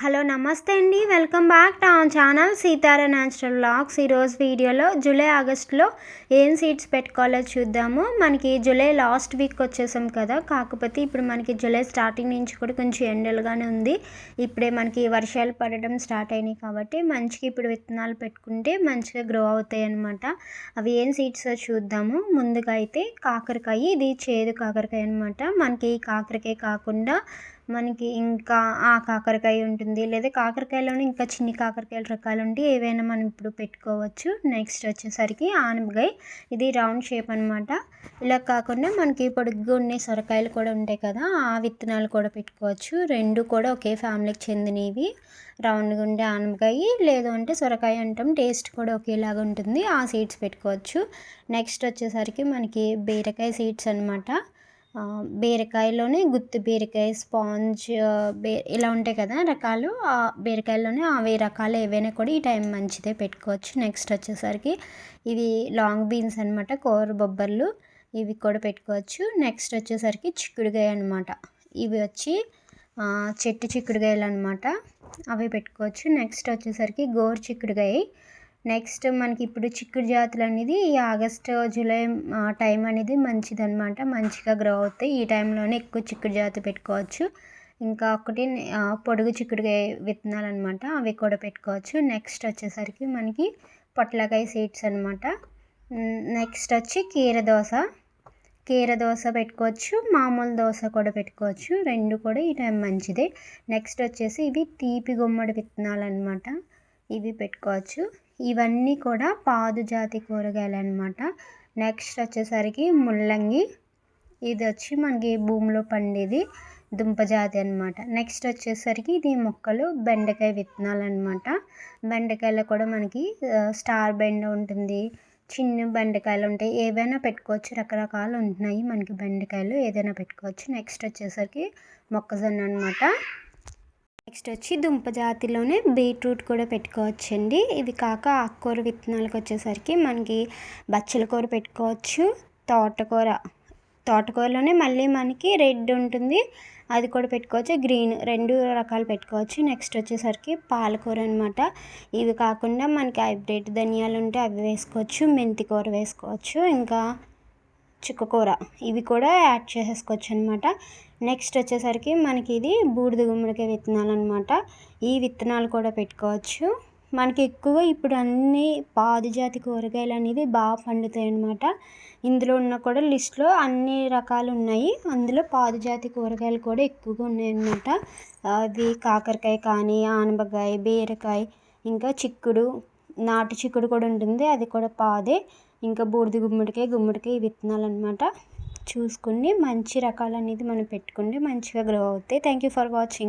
Hello నమస్తే అండి. Welcome back to our channel Sitara natural blogs ఈరోజు వీడియోలో జూలై ఆగస్ట్లో ఏం సీడ్స్ పెట్టుకోవాలో చూద్దాము. మనకి జూలై లాస్ట్ వీక్ వచ్చేసాం కదా. కాకపోతే ఇప్పుడు మనకి జూలై స్టార్టింగ్ నుంచి కూడా కొంచెం ఎండలుగానే ఉంది. ఇప్పుడే మనకి వర్షాలు పడడం స్టార్ట్ అయినాయి కాబట్టి మంచిగా ఇప్పుడు విత్తనాలు పెట్టుకుంటే మంచిగా గ్రో అవుతాయి అనమాట అవి ఏం సీడ్స్ చూద్దాము. ముందుగా అయితే కాకరకాయ ఇది చేదు కాకరకాయ అనమాట మనకి కాకరకాయ కాకుండా మనకి ఇంకా ఆ కాకరకాయ ఉంటుంది. లేదా కాకరకాయలోనే ఇంకా చిన్ని కాకరకాయల రకాలు ఉంటే ఏవైనా మనం ఇప్పుడు పెట్టుకోవచ్చు. నెక్స్ట్ వచ్చేసరికి ఆనపకాయ. ఇది రౌండ్ షేప్ అనమాట ఇలా కాకుండా మనకి పొడుగ్గా ఉండే సొరకాయలు కూడా ఉంటాయి కదా ఆ విత్తనాలు కూడా పెట్టుకోవచ్చు. రెండు కూడా ఒకే ఫ్యామిలీకి చెందినవి. రౌండ్గా ఉండే ఆనపకాయ లేదు అంటే సొరకాయ అంటాం టేస్ట్ కూడా ఒకేలాగా ఉంటుంది. ఆ సీడ్స్ పెట్టుకోవచ్చు. నెక్స్ట్ వచ్చేసరికి మనకి బీరకాయ సీడ్స్ అనమాట బీరకాయలోనే గుత్తి బీరకాయ స్పాంజ్ బే ఇలా ఉంటాయి కదా రకాలు. ఆ బీరకాయలోనే అవి రకాలు ఏవైనా కూడా ఈ టైం మంచిదే పెట్టుకోవచ్చు. నెక్స్ట్ వచ్చేసరికి ఇవి లాంగ్ బీన్స్ అనమాట కూర బొబ్బర్లు ఇవి కూడా పెట్టుకోవచ్చు. నెక్స్ట్ వచ్చేసరికి చిక్కుడుకాయ అనమాట ఇవి వచ్చి చెట్టు చిక్కుడుకాయలు అనమాట అవి పెట్టుకోవచ్చు. నెక్స్ట్ వచ్చేసరికి గోరు చిక్కుడుకాయ. నెక్స్ట్ మనకి ఇప్పుడు చిక్కుడు జాతులు అనేది ఈ ఆగస్ట్ జూలై టైం అనేది మంచిదన్నమాట. మంచిగా గ్రో అవుతాయి. ఈ టైంలోనే ఎక్కువ చిక్కుడు జాతి పెట్టుకోవచ్చు. ఇంకా ఒకటి పొడుగు చిక్కుడుకాయ విత్తనాలు అనమాట అవి కూడా పెట్టుకోవచ్చు. నెక్స్ట్ వచ్చేసరికి మనకి పొట్లకాయ సీడ్స్ అనమాట నెక్స్ట్ వచ్చి కీర దోశ కీర దోశ పెట్టుకోవచ్చు. మామూలు దోశ కూడా పెట్టుకోవచ్చు. రెండు కూడా ఈ టైం మంచిదే. నెక్స్ట్ వచ్చేసి ఇవి తీపి గుమ్మడి విత్తనాలు అనమాట ఇవి పెట్టుకోవచ్చు. ఇవన్నీ కూడా పాదు జాతి కూరగాయలు అనమాట నెక్స్ట్ వచ్చేసరికి ముల్లంగి. ఇది వచ్చి మనకి భూమిలో పండేది దుంప జాతి అనమాట నెక్స్ట్ వచ్చేసరికి ఇది మొక్కలు బెండకాయ విత్తనాలు అనమాట బెండకాయలో కూడా మనకి స్టార్ బెండ ఉంటుంది చిన్న బెండకాయలు ఉంటాయి ఏవైనా పెట్టుకోవచ్చు రకరకాలు ఉంటున్నాయి మనకి బెండకాయలు ఏదైనా పెట్టుకోవచ్చు. నెక్స్ట్ వచ్చేసరికి మొక్కజొన్న అనమాట నెక్స్ట్ వచ్చి దుంప జాతిలోనే బీట్రూట్ కూడా పెట్టుకోవచ్చండి. ఇవి కాక ఆకుకూర విత్తనాలకు వచ్చేసరికి మనకి బచ్చల కూర పెట్టుకోవచ్చు తోటకూర. తోటకూరలోనే మళ్ళీ మనకి రెడ్ ఉంటుంది అది కూడా పెట్టుకోవచ్చు గ్రీన్ రెండు రకాలు పెట్టుకోవచ్చు. నెక్స్ట్ వచ్చేసరికి పాలకూర అనమాట ఇవి కాకుండా మనకి హైబ్రిడ్ ధనియాలు ఉంటే అవి వేసుకోవచ్చు మెంతికూర వేసుకోవచ్చు ఇంకా చుక్కకూర ఇవి కూడా యాడ్ చేసేసుకోవచ్చు అనమాట నెక్స్ట్ వచ్చేసరికి మనకి ఇది బూడిద గుమ్మడికాయ విత్తనాలు అనమాట ఈ విత్తనాలు కూడా పెట్టుకోవచ్చు. మనకి ఎక్కువ ఇప్పుడు అన్ని పాదుజాతి కూరగాయలు అనేది బాగా పండుతాయి అనమాట ఇందులో ఉన్న కూడా లిస్ట్లో అన్ని రకాలు ఉన్నాయి. అందులో పాదుజాతి కూరగాయలు కూడా ఎక్కువగా ఉన్నాయన్నమాట అవి కాకరకాయ కానీ ఆనపకాయ బీరకాయ ఇంకా చిక్కుడు నాటు చిక్కుడు కూడా ఉంటుంది. అది కూడా పాదే. ఇంకా బూడిద గుమ్మడికాయ గుమ్మడికాయ విత్తనాలు అనమాట చూసుకుని మంచి రకాలు అనేది మనం పెట్టుకుంటే మంచిగా గ్రో అవుతాయి. Thank you for watching